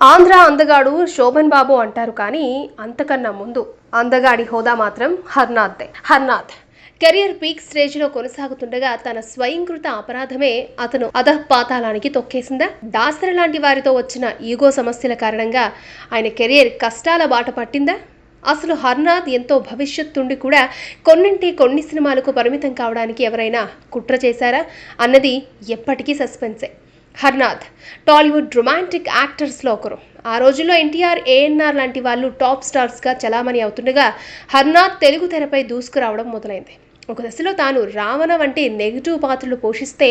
ఆంధ్ర అందగాడు శోభన్ బాబు అంటారు కానీ అంతకన్నా ముందు అందగాడి హోదా మాత్రం హర్నాథ్దే. హర్నాథ్ కెరియర్ పీక్ స్టేజ్లో కొనసాగుతుండగా తన స్వయంకృత అపరాధమే అతను అధపాతాళానికి తొక్కేసిందా? దాసరి లాంటి వారితో వచ్చిన ఈగో సమస్యల కారణంగా ఆయన కెరియర్ కష్టాల బాట పట్టిందా? అసలు హర్నాథ్ ఎంతో భవిష్యత్తుండి కూడా కొన్నింటి కొన్ని సినిమాలకు పరిమితం కావడానికి ఎవరైనా కుట్ర చేశారా? అన్నది ఎప్పటికీ సస్పెన్సే. హర్నాథ్. టాలీవుడ్ రొమాంటిక్ యాక్టర్స్లో ఒకరు. ఆ రోజుల్లో ఎన్టీఆర్ ఏఎన్ఆర్ లాంటి వాళ్ళు టాప్ స్టార్స్గా చలామణి అవుతుండగా హర్నాథ్ తెలుగు తెరపై దూసుకురావడం మొదలైంది. ఒక దశలో తాను రావణ వంటి నెగిటివ్ పాత్రలు పోషిస్తే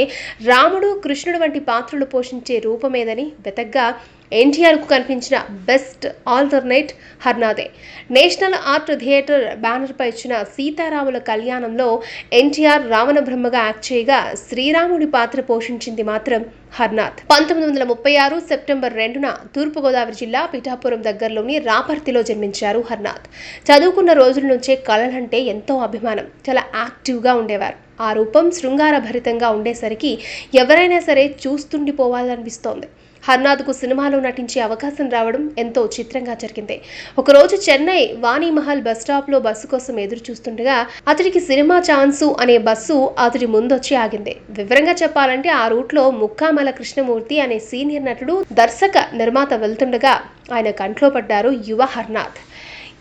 రాముడు కృష్ణుడు వంటి పాత్రలు పోషించే రూపమేదని వెతగ్గా ఎన్టీఆర్కు కనిపించిన బెస్ట్ ఆల్టర్నేట్ హర్నాథే నేషనల్ ఆర్ట్ థియేటర్ బ్యానర్పై ఇచ్చిన సీతారాముల కళ్యాణంలో ఎన్టీఆర్ రావణ బ్రహ్మగా యాక్ట్ చేయగా శ్రీరాముడి పాత్ర పోషించింది మాత్రం హర్నాథ్. పంతొమ్మిది వందల ముప్పై ఆరు సెప్టెంబర్ రెండున తూర్పుగోదావరి జిల్లా పిఠాపురం దగ్గరలోని రాపర్తిలో జన్మించారు హర్నాథ్. చదువుకున్న రోజుల నుంచే కళలంటే ఎంతో అభిమానం. చాలా యాక్టివ్గా ఉండేవారు. ఆ రూపం శృంగార భరితంగా ఉండేసరికి ఎవరైనా సరే చూస్తుండిపోవాలనిపిస్తోంది. హర్నాథ్కు సినిమాలో నటించే అవకాశం రావడం ఎంతో చిత్రంగా జరిగింది. ఒకరోజు చెన్నై వాణిమహల్ బస్ స్టాప్లో బస్సు కోసం ఎదురు చూస్తుండగా అతడికి సినిమా ఛాన్సు అనే బస్సు అతడి ముందొచ్చి ఆగింది. వివరంగా చెప్పాలంటే ఆ రూట్లో ముక్కామల కృష్ణమూర్తి అనే సీనియర్ నటుడు దర్శక నిర్మాత వెళ్తుండగా ఆయన కంట్లో పడ్డారు యువ హర్నాథ్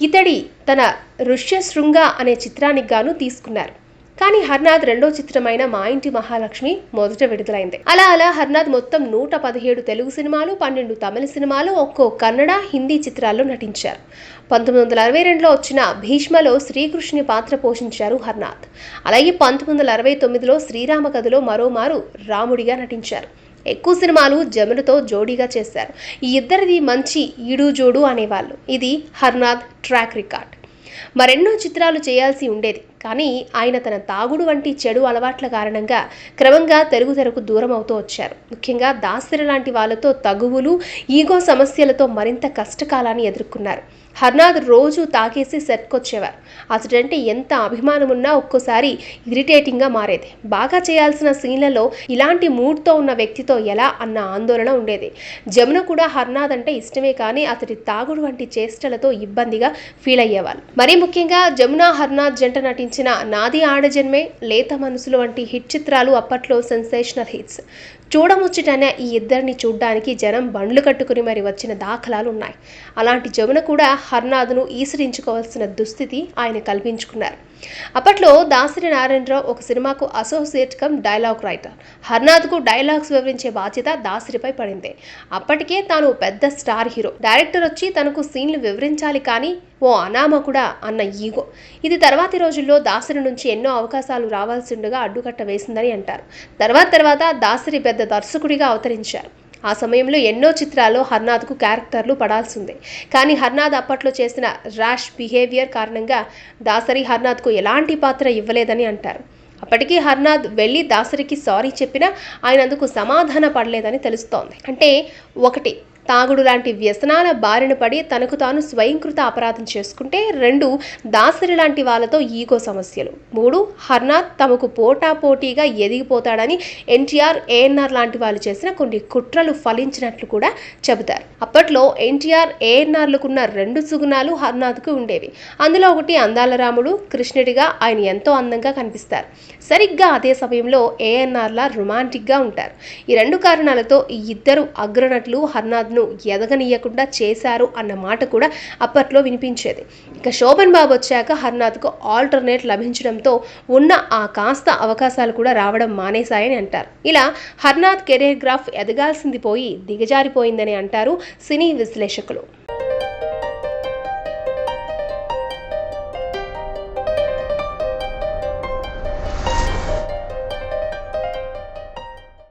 ఇతడి తన ఋష్యశృంగ అనే చిత్రానికి గాను తీసుకున్నారు. కానీ హర్నాథ్ రెండో చిత్రమైన మా ఇంటి మహాలక్ష్మి మొదట విడుదలైంది. అలా అలా హర్నాథ్ మొత్తం నూట పదిహేడు తెలుగు సినిమాలు పన్నెండు తమిళ సినిమాలు ఒక్కో కన్నడ హిందీ చిత్రాల్లో నటించారు. పంతొమ్మిది వందల అరవై రెండులో వచ్చిన భీష్మలో శ్రీకృష్ణుని పాత్ర పోషించారు హర్నాథ్ అలాగే పంతొమ్మిది వందల అరవై తొమ్మిదిలో శ్రీరామ కథలో మరోమారు రాముడిగా నటించారు. ఎక్కువ సినిమాలు జమునతో జోడీగా చేశారు. ఈ ఇద్దరిది మంచి ఈడు జోడు అనేవాళ్ళు. ఇది హర్నాథ్ ట్రాక్ రికార్డ్. మరెన్నో చిత్రాలు చేయాల్సి ఉండేది. కానీ ఆయన తన తాగుడు వంటి చెడు అలవాట్ల కారణంగా క్రమంగా తెరుగు తెరకు దూరం అవుతూ వచ్చారు. ముఖ్యంగా దాసరి లాంటి వాళ్ళతో తగువులు ఈగో సమస్యలతో మరింత కష్టకాలాన్ని ఎదుర్కొన్నారు. హర్నాథ్ రోజు తాగేసి సెట్కొచ్చేవారు. అతడంటే ఎంత అభిమానం ఉన్నా ఒక్కోసారి ఇరిటేటింగ్గా మారేది. బాగా చేయాల్సిన సీన్లలో ఇలాంటి మూడ్తో ఉన్న వ్యక్తితో ఎలా అన్న ఆందోళన ఉండేది. జమున కూడా హర్నాథ్ అంటే ఇష్టమే కానీ అతడి తాగుడు వంటి చేష్టలతో ఇబ్బందిగా ఫీల్ అయ్యేవాళ్ళు. మరీ ముఖ్యంగా జమున హర్నాథ్ జంట నటించిన నాది ఆడజన్మే లేత మనసులు వంటి హిట్ చిత్రాలు అప్పట్లో సెన్సేషనల్ హిట్స్. చూడముచ్చటనే ఈ ఇద్దరిని చూడ్డానికి జనం బండ్లు కట్టుకుని మరి వచ్చిన దాఖలాలు ఉన్నాయి. అలాంటి జమున కూడా హర్నాథ్ను ఈసరించుకోవాల్సిన దుస్థితి ఆయన కల్పించుకున్నారు. అప్పట్లో దాసరి నారాయణరావు ఒక సినిమాకు అసోసియేట్ కమ్ డైలాగ్ రైటర్ హర్నాథ్కు డైలాగ్స్ వివరించే బాధ్యత దాసరిపై పడింది. అప్పటికే తాను పెద్ద స్టార్ హీరో డైరెక్టర్ వచ్చి తనకు సీన్లు వివరించాలి కానీ ఓ అనామకుడా అన్న ఈగో. ఇది తర్వాతి రోజుల్లో దాసరి నుంచి ఎన్నో అవకాశాలు రావాల్సి ఉండగా అడ్డుకట్ట వేసిందని అంటారు. తర్వాత తర్వాత దాసరి పెద్ద దర్శకుడిగా అవతరించారు. ఆ సమయంలో ఎన్నో చిత్రాల్లో హర్నాథ్కు క్యారెక్టర్లు పడాల్సిందే. కానీ హర్నాథ్ అప్పట్లో చేసిన ర్యాష్ బిహేవియర్ కారణంగా దాసరి హర్నాథ్కు ఎలాంటి పాత్ర ఇవ్వలేదని అంటారు. అప్పటికీ హర్నాథ్ వెళ్ళి దాసరికి సారీ చెప్పినా ఆయన అందుకు సమాధాన పడలేదని తెలుస్తోంది. అంటే ఒకటి తాగుడు లాంటి వ్యసనాల బారిన పడి తనకు తాను స్వయంకృత అపరాధం చేసుకుంటే రెండు దాసరి లాంటి వాళ్ళతో ఈగో సమస్యలు. మూడు హర్నాథ్ తమకు పోటాపోటీగా ఎదిగిపోతాడని ఎన్టీఆర్ ఏఎన్ఆర్ లాంటి వాళ్ళు చేసిన కొన్ని కుట్రలు ఫలించినట్లు కూడా చెబుతారు. అప్పట్లో ఎన్టీఆర్ ఏఎన్ఆర్లకున్న రెండు సుగుణాలు హర్నాథ్కు ఉండేవి. అందులో ఒకటి అందాల రాముడు కృష్ణుడిగా ఆయన ఎంతో అందంగా కనిపిస్తారు. సరిగ్గా అదే సమయంలో ఏఎన్ఆర్లా రొమాంటిక్గా ఉంటారు. ఈ రెండు కారణాలతో ఈ ఇద్దరు అగ్రనటులు హర్నాథ్ను ఎదగనీయకుండా చేశారు అన్న మాట కూడా అప్పట్లో వినిపించేది. ఇక శోభన్ బాబు వచ్చాక హర్నాథ్కు ఆల్టర్నేట్ లభించడంతో ఉన్న ఆ కాస్త అవకాశాలు కూడా రావడం మానేశాయని అంటారు. ఇలా హర్నాథ్ కెరీర్ గ్రాఫ్ ఎదగాల్సింది పోయి దిగజారిపోయిందని అంటారు సినీ విశ్లేషకులు.